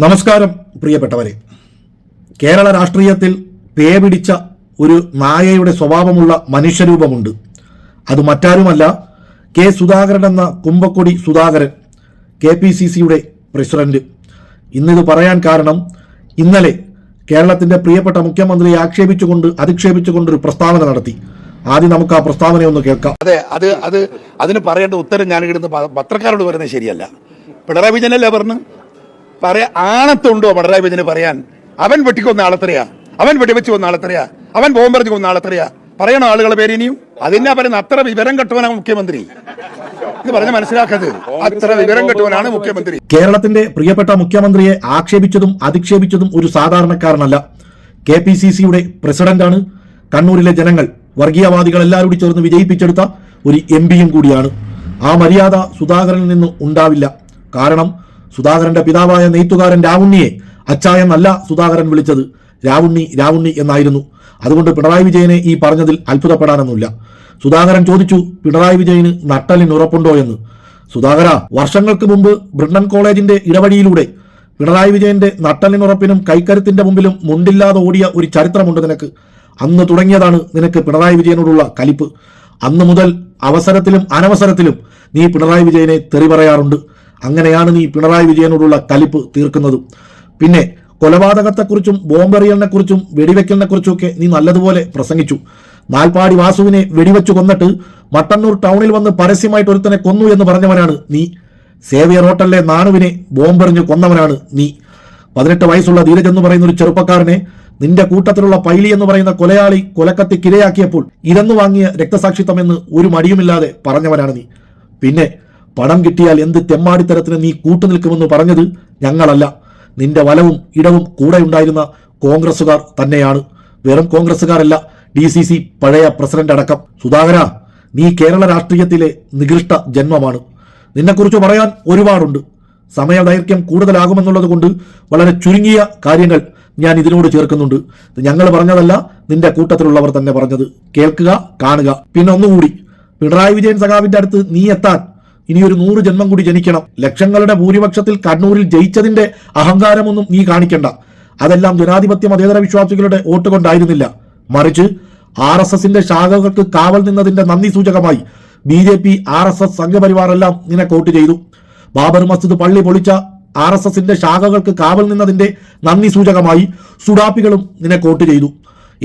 നമസ്കാരം പ്രിയപ്പെട്ടവരെ. കേരള രാഷ്ട്രീയത്തിൽ പേ പിടിച്ച ഒരു നായയുടെ സ്വഭാവമുള്ള മനുഷ്യരൂപമുണ്ട്. അത് മറ്റാരുമല്ല കെ സുധാകരൻ എന്ന കുമ്പക്കൊടി സുധാകരൻ കെ പി സി സിയുടെ പ്രസിഡന്റ്. ഇന്നിത് പറയാൻ കാരണം ഇന്നലെ കേരളത്തിന്റെ പ്രിയപ്പെട്ട മുഖ്യമന്ത്രിയെ ആക്ഷേപിച്ചുകൊണ്ട് അധിക്ഷേപിച്ചുകൊണ്ട് ഒരു പ്രസ്താവന നടത്തി. ആദ്യം നമുക്ക് ആ പ്രസ്താവന ഒന്ന് കേൾക്കാം. അതെ അത് അത് അതിന് പറയേണ്ട ഉത്തരം ഞാൻ ഇടുന്ന പത്രക്കാരോട് പറയുന്നത് ശരിയല്ല. പിണറായി വിജയനല്ലേ പറഞ്ഞു? പറയാ ആണത്തുണ്ടോ പിണറായി വിജയന് പറയാൻ. അവൻ വെട്ടിക്കൊന്ന ആളെത്രയാ അവൻ വെടിവെച്ച് കൊന്ന ആളെത്രയാ അവൻ ബോംബെറിഞ്ഞ് കൊന്ന ആളെത്രയാ പറയണോ ആളുകളെ പേര് ഇനിയും? അതിനാ പറയുന്ന അത്ര വിവരം കെട്ടുവനാണ് മുഖ്യമന്ത്രി. ഇത് പറഞ്ഞ് മനസ്സിലാക്കത്. അത്ര വിവരം കെട്ടവനാണ് മുഖ്യമന്ത്രി. കേരളത്തിന്റെ പ്രിയപ്പെട്ട മുഖ്യമന്ത്രിയെ ആക്ഷേപിച്ചതും അധിക്ഷേപിച്ചതും ഒരു സാധാരണക്കാരനല്ല. കെ പി സി സിയുടെ പ്രസിഡന്റാണ്. കണ്ണൂരിലെ ജനങ്ങൾ വർഗീയവാദികൾ എല്ലാവരും കൂടി ചേർന്ന് വിജയിപ്പിച്ചെടുത്ത ഒരു എം പിയും കൂടിയാണ്. ആ മര്യാദ സുധാകരനിൽ നിന്ന് ഉണ്ടാവില്ല. കാരണം സുധാകരന്റെ പിതാവായ നെയ്ത്തുകാരൻ രാവുണ്ണിയെ അച്ഛ എന്നല്ല സുധാകരൻ വിളിച്ചത്. രാവുണ്ണി രാവുണ്ണി എന്നായിരുന്നു. അതുകൊണ്ട് പിണറായി വിജയനെ ഈ പറഞ്ഞതിൽ അത്ഭുതപ്പെടാനൊന്നുമില്ല. സുധാകരൻ ചോദിച്ചു പിണറായി വിജയന് നട്ടലിന് ഉറപ്പുണ്ടോ എന്ന്? സുധാകര വർഷങ്ങൾക്ക് മുമ്പ് ബ്രിണ്ടൻ കോളേജിന്റെ ഇടവഴിയിലൂടെ പിണറായി വിജയന്റെ നട്ടലിനുറപ്പിനും കൈക്കരുത്തിന്റെ മുമ്പിലും മുണ്ടില്ലാതെ ഓടിയ ഒരു ചരിത്രമുണ്ട് നിനക്ക്. അന്ന് തുടങ്ങിയതാണ് നിനക്ക് പിണറായി വിജയനോടുള്ള കലിപ്പ്. അന്ന് മുതൽ അവസരത്തിലും അനവസരത്തിലും നീ പിണറായി വിജയനെ തെറി പറയാറുണ്ട്. അങ്ങനെയാണ് നീ പിണറായി വിജയനോടുള്ള കലിപ്പ് തീർക്കുന്നത്. പിന്നെ കൊലപാതകത്തെക്കുറിച്ചും ബോംബെറിയലിനെക്കുറിച്ചും വെടിവെക്കലിനെക്കുറിച്ചും ഒക്കെ നീ നല്ലതുപോലെ പ്രസംഗിച്ചു. നാൽപ്പാടി വാസുവിനെ വെടിവെച്ചു കൊന്നിട്ട് മട്ടന്നൂർ ടൗണിൽ വന്ന് പരസ്യമായിട്ട് ഒരുത്തനെ കൊന്നു എന്ന് പറഞ്ഞവനാണ് നീ. സേവിയർ ഹോട്ടലിലെ നാണുവിനെ ബോംബെറിഞ്ഞ് കൊന്നവനാണ് നീ. പതിനെട്ട് വയസ്സുള്ള ധീരജ് എന്ന് പറയുന്ന ഒരു ചെറുപ്പക്കാരനെ നിന്റെ കൂട്ടത്തിലുള്ള പൈലി എന്ന് പറയുന്ന കൊലയാളി കൊലക്കത്തിക്കിരയാക്കിയപ്പോൾ ഇരന്നു വാങ്ങിയ രക്തസാക്ഷിത്വം എന്ന് ഒരു മടിയുമില്ലാതെ പറഞ്ഞവനാണ് നീ. പിന്നെ പണം കിട്ടിയാൽ എന്ത് തെമ്മാടിത്തരത്തിന് നീ കൂട്ടു നിൽക്കുമെന്ന് പറഞ്ഞത് ഞങ്ങളല്ല. നിന്റെ വലവും ഇടവും കൂടെ ഉണ്ടായിരുന്ന കോൺഗ്രസുകാർ തന്നെയാണ്. വെറും കോൺഗ്രസുകാരല്ല ഡി സി സി പഴയ പ്രസിഡന്റ് അടക്കം. സുധാകര നീ കേരള രാഷ്ട്രീയത്തിലെ നികൃഷ്ട ജന്മമാണ്. നിന്നെക്കുറിച്ച് പറയാൻ ഒരുപാടുണ്ട്. സമയദൈർഘ്യം കൂടുതലാകുമെന്നുള്ളത് കൊണ്ട് വളരെ ചുരുങ്ങിയ കാര്യങ്ങൾ ഞാൻ ഇതിനോട് ചേർക്കുന്നുണ്ട്. ഞങ്ങൾ പറഞ്ഞതല്ല നിന്റെ കൂട്ടത്തിലുള്ളവർ തന്നെ പറഞ്ഞത്. കേൾക്കുക കാണുക. പിന്നെ ഒന്നുകൂടി പിണറായി വിജയൻ സഖാവിന്റെ അടുത്ത് നീ എത്താൻ ഇനി ഒരു നൂറ് ജന്മം കൂടി ജനിക്കണം. ലക്ഷങ്ങളുടെ ഭൂരിപക്ഷത്തിൽ കണ്ണൂരിൽ ജയിച്ചതിന്റെ അഹങ്കാരമൊന്നും നീ കാണിക്കണ്ട. അതെല്ലാം ജനാധിപത്യ മതേതര വിശ്വാസികളുടെ വോട്ട് കൊണ്ടായിരുന്നില്ല. മറിച്ച് ആർ എസ് എസിന്റെ ശാഖകൾക്ക് കാവൽ നിന്നതിന്റെ നന്ദി സൂചകമായി B J P R S S Sangh Parivar എല്ലാം നിനക്ക് വോട്ട് ചെയ്തു. ബാബർ മസ്ജിദ് പള്ളി പൊളിച്ച ആർ എസ് എസിന്റെ ശാഖകൾക്ക് കാവൽ നിന്നതിന്റെ നന്ദി സൂചകമായി സുഡാപ്പികളും നിനക്ക് വോട്ട് ചെയ്തു.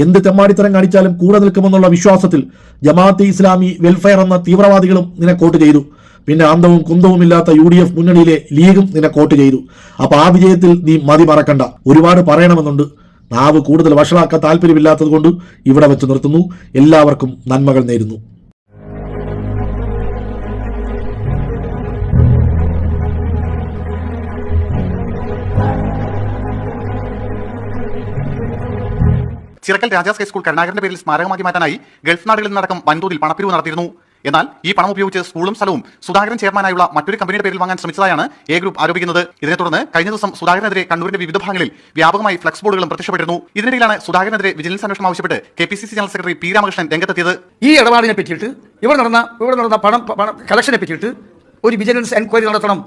എന്ത് തെമ്മാടിത്തരം കാണിച്ചാലും കൂടെ നിൽക്കുമെന്നുള്ള വിശ്വാസത്തിൽ ജമാഅത്തെ ഇസ്ലാമി വെൽഫെയർ എന്ന തീവ്രവാദികളും നിന്നെ കോട്ട് ചെയ്തു. പിന്നെ അന്തവും കുന്തവും ഇല്ലാത്ത യു ഡി എഫ് മുന്നണിയിലെ ലീഗും നിന്നെ കോട്ട് ചെയ്തു. അപ്പൊ ആ വിജയത്തിൽ നീ മതി മറക്കണ്ട. ഒരുപാട് പറയണമെന്നുണ്ട്. നാവ് കൂടുതൽ വഷളാക്കാൻ താല്പര്യമില്ലാത്തത് കൊണ്ട് ഇവിടെ വെച്ച് നിർത്തുന്നു. എല്ലാവർക്കും നന്മകൾ നേരുന്നു. ചിറക്കൽ രാജാസ് ഹൈസ്കൂൾ കരുണാകരന്റെ പേരിൽ സ്മാരകമാക്കി മാറ്റാനായി ഗൾഫ് നാടുകളിൽ നിന്നടക്കം വൻതോതിൽ പണപ്പിരിവ് നടത്തിയിരുന്നു. എന്നാൽ ഈ പണം ഉപയോഗിച്ച് സ്കൂളും സ്ഥലവും സുധാകരൻ ചെയർമാനായുള്ള മറ്റൊരു കമ്പനിയുടെ പേരിൽ വാങ്ങാൻ ശ്രമിച്ചതായാണ് എ ഗ്രൂപ്പ് ആരോപിക്കുന്നത്. ഇതിനെ തുടർന്ന് കഴിഞ്ഞ ദിവസം സുധാകരനെതിരെ കണ്ണൂരിന്റെ വിവിധ ഭാഗങ്ങളിൽ വ്യാപകമായി ഫ്ലക്സ് ബോർഡുകളും പ്രത്യക്ഷപ്പെട്ടിരുന്നു. ഇതിനിടയിലാണ് സുധാകരനെതിരെ വിജിലൻസ് അന്വേഷണം ആവശ്യപ്പെട്ട് K P C C general secretary P Ramakrishnan രംഗത്തെത്തിയത്. ഈ ഇടപാടിനെ പറ്റിയിട്ട് ഇവിടെ നടന്ന ഇവിടെ നടന്ന പണം കളക്ഷനെ പറ്റിയിട്ട് ഒരു വിജിലൻസ് എൻക്വയറി നടത്തണം.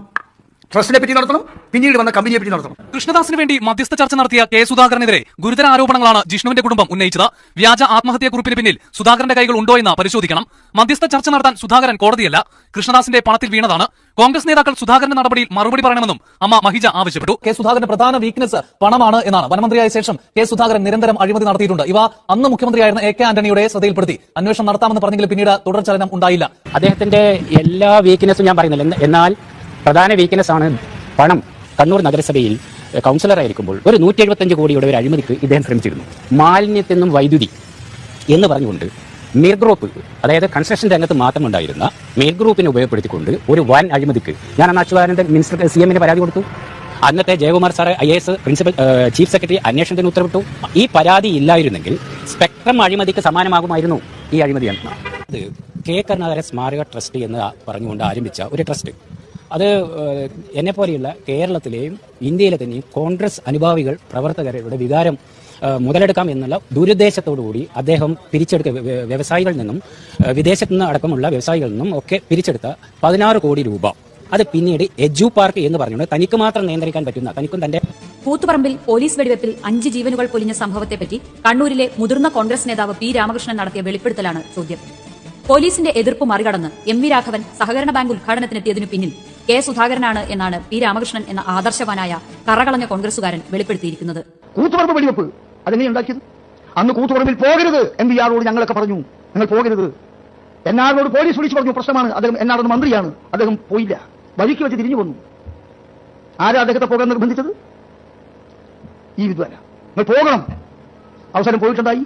ട്രസ്റ്റിനെ പറ്റി നടത്തണം പിന്നീട് വന്ന കമ്പനിയെ പറ്റി നടത്തണം. കൃഷ്ണദാസിന് വേണ്ടി മധ്യസ്ഥ ചർച്ച നടത്തിയ കെ സുധാകരനെതിരെ ഗുരുതര ആരോപണങ്ങളാണ് ജിഷ്ണുവിന്റെ കുടുംബം ഉന്നയിച്ചത്. വ്യാജ ആത്മഹത്യക്കുറിപ്പിന് പിന്നിൽ സുധാകരന്റെ കൈകൾ ഉണ്ടോ എന്ന് പരിശോധിക്കണം. മധ്യസ്ഥ ചർച്ച നടത്താൻ സുധാകരൻ കോടതിയല്ല കൃഷ്ണദാസിന്റെ പണത്തിൽ വീണതാണ്. കോൺഗ്രസ് നേതാക്കൾ സുധാകരന്റെ നടപടിയിൽ മറുപടി പറയണമെന്നും അമ്മ മഹിജ ആവശ്യപ്പെട്ടു. കെ സുധാകരന്റെ പ്രധാന വീക്ക്നെസ് പണമാണ് എന്നാണ്. വനമന്ത്രിയായ ശേഷം കെ സുധാകരൻ നിരന്തരം അഴിമതി നടത്തിയിട്ടുണ്ട്. ഇവ അന്ന് മുഖ്യമന്ത്രിയായിരുന്ന എ കെ ആന്റണിയുടെ ശ്രദ്ധയിൽപ്പെടുത്തി. അന്വേഷണം നടത്താമെന്ന് പറഞ്ഞെങ്കിലും പിന്നീട് തുടർചലനം ഉണ്ടായില്ല. അദ്ദേഹത്തിന്റെ എല്ലാ വീക്ക്നെസ്സും ഞാൻ പറയുന്നില്ല. എന്നാൽ പ്രധാന വീക്ക്നെസ് ആണ് പണം. കണ്ണൂർ നഗരസഭയിൽ കൗൺസിലറായിരിക്കുമ്പോൾ ഒരു നൂറ്റി എഴുപത്തഞ്ച് കോടിയുടെ ഒരു അഴിമതിക്ക് ഇദ്ദേഹം ശ്രമിച്ചിരുന്നു. മാലിന്യത്തിൽ നിന്നും വൈദ്യുതി എന്ന് പറഞ്ഞുകൊണ്ട് മീർ അതായത് കൺസ്ട്രക്ഷൻ രംഗത്ത് മാത്രമുണ്ടായിരുന്ന മീർ ഗ്രൂപ്പിനെ ഉപയോഗപ്പെടുത്തിക്കൊണ്ട് ഒരു വൻ അഴിമതിക്ക് ഞാൻ അന്ന് അച്യുതാനന്ദൻ മിനിസ്റ്റർ സി എമ്മിന് പരാതി കൊടുത്തു. അന്നത്തെ Jayakumar sir I S principal chief secretary അന്വേഷണത്തിന് ഉത്തരവിട്ടു. ഈ പരാതി ഇല്ലായിരുന്നെങ്കിൽ സ്പെക്ട്രം അഴിമതിക്ക് സമാനമാകുമായിരുന്നു ഈ അഴിമതി അത് കെ കരുണാകരൻ സ്മാരക ട്രസ്റ്റ് എന്ന് പറഞ്ഞുകൊണ്ട് ആരംഭിച്ച ഒരു ട്രസ്റ്റ് അത് എന്നെ പോലെയുള്ള കേരളത്തിലെയും ഇന്ത്യയിലെ തന്നെയും കോൺഗ്രസ് അനുഭാവികൾ പ്രവർത്തകരുടെ വികാരം മുതലെടുക്കാം എന്നുള്ള ദുരുദ്ദേശത്തോടു കൂടി അദ്ദേഹം പിരിച്ചെടുത്ത വ്യ- വ്യ- വ്യവസായികളിൽ നിന്നും വിദേശത്തു നിന്ന് അടക്കമുള്ള വ്യവസായികളിൽ നിന്നും ഒക്കെ പിരിച്ചെടുത്ത പതിനാറ് കോടി രൂപ. അത് പിന്നീട് എജു പാർക്ക് എന്ന് പറഞ്ഞുകൊണ്ട് തനിക്ക് മാത്രം നിയന്ത്രിക്കാൻ പറ്റുന്ന തനിക്കും തന്റെ കൂത്തുപറമ്പിൽ പോലീസ് വെടിവെപ്പിൽ അഞ്ച് ജീവനുകൾ പൊലിഞ്ഞ സംഭവത്തെപ്പറ്റി കണ്ണൂരിലെ മുതിർന്ന കോൺഗ്രസ് നേതാവ് പി രാമകൃഷ്ണൻ നടത്തിയ വെളിപ്പെടുത്തലാണ് ചോദ്യം. പോലീസിന്റെ എതിർപ്പ് മറികടന്ന് എം വി രാഘവൻ സഹകരണ ബാങ്ക് ഉദ്ഘാടനത്തിനെത്തിയതിനു പിന്നിൽ കെ സുധാകരനാണ് എന്നാണ് പി രാമകൃഷ്ണൻ എന്ന ആദർശവാനായ കറകളഞ്ഞ കോൺഗ്രസുകാരൻ വെളിപ്പെടുത്തിയിരിക്കുന്നത്. കൂത്തുപറമ്പ് വെടിവെപ്പ്. അതെങ്ങനെ ഉണ്ടാക്കിയത്? അന്ന് കൂത്തുപറമ്പിൽ പോകരുത് എന്ന് ഇയാളോട് ഞങ്ങളൊക്കെ പറഞ്ഞു. നിങ്ങൾ പോകരുത്. എന്നാരോട് പോലീസ് വിളിച്ചു പറഞ്ഞു. പ്രശ്നമാണ്. അദ്ദേഹം എന്നാടൊന്ന് മന്ത്രിയാണ്. അദ്ദേഹം പോയില്ല. വഴിക്ക് വെച്ച് തിരിഞ്ഞു വന്നു ആരാ അദ്ദേഹത്തെ പോകാൻ നിർബന്ധിച്ചത്? ഈ വിദ്വാന. നിങ്ങൾ പോകണം. അവസരം പോയിട്ടുണ്ടായി.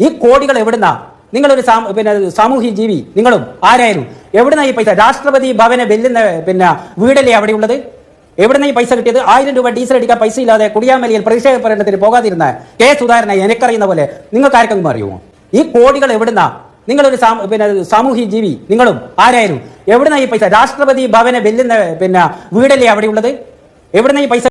ഈ കോടികൾ എവിടുന്നാ? നിങ്ങളൊരു പിന്നെ സാമൂഹ്യ ജീവി നിങ്ങളും ആരായാലും എവിടുന്ന ഈ പൈസ? രാഷ്ട്രപതി ഭവനെ വെല്ലുന്ന പിന്നെ വീടല്ലേ അവിടെയുള്ളത്? എവിടുന്ന ഈ പൈസ കിട്ടിയത്? ആയിരം രൂപ ഡീസൽ അടിക്കാൻ പൈസ ഇല്ലാതെ കുടിയാമലിയിൽ പ്രതിഷേധ പ്രകടനത്തിന് പോകാതിരുന്ന കെ സുധാകരനെ എനിക്കറിയുന്ന പോലെ നിങ്ങൾക്ക് ആർക്കെങ്കിലും അറിയുമോ? ഈ കോടികൾ എവിടുന്നാ? നിങ്ങളൊരു പിന്നെ സാമൂഹ്യ ജീവി നിങ്ങളും ആരായാലും എവിടുന്ന ഈ പൈസ? രാഷ്ട്രപതി ഭവനെ വെല്ലുന്ന പിന്നെ വീടല്ലേ അവിടെയുള്ളത്? എവിടുന്ന ഈ പൈസ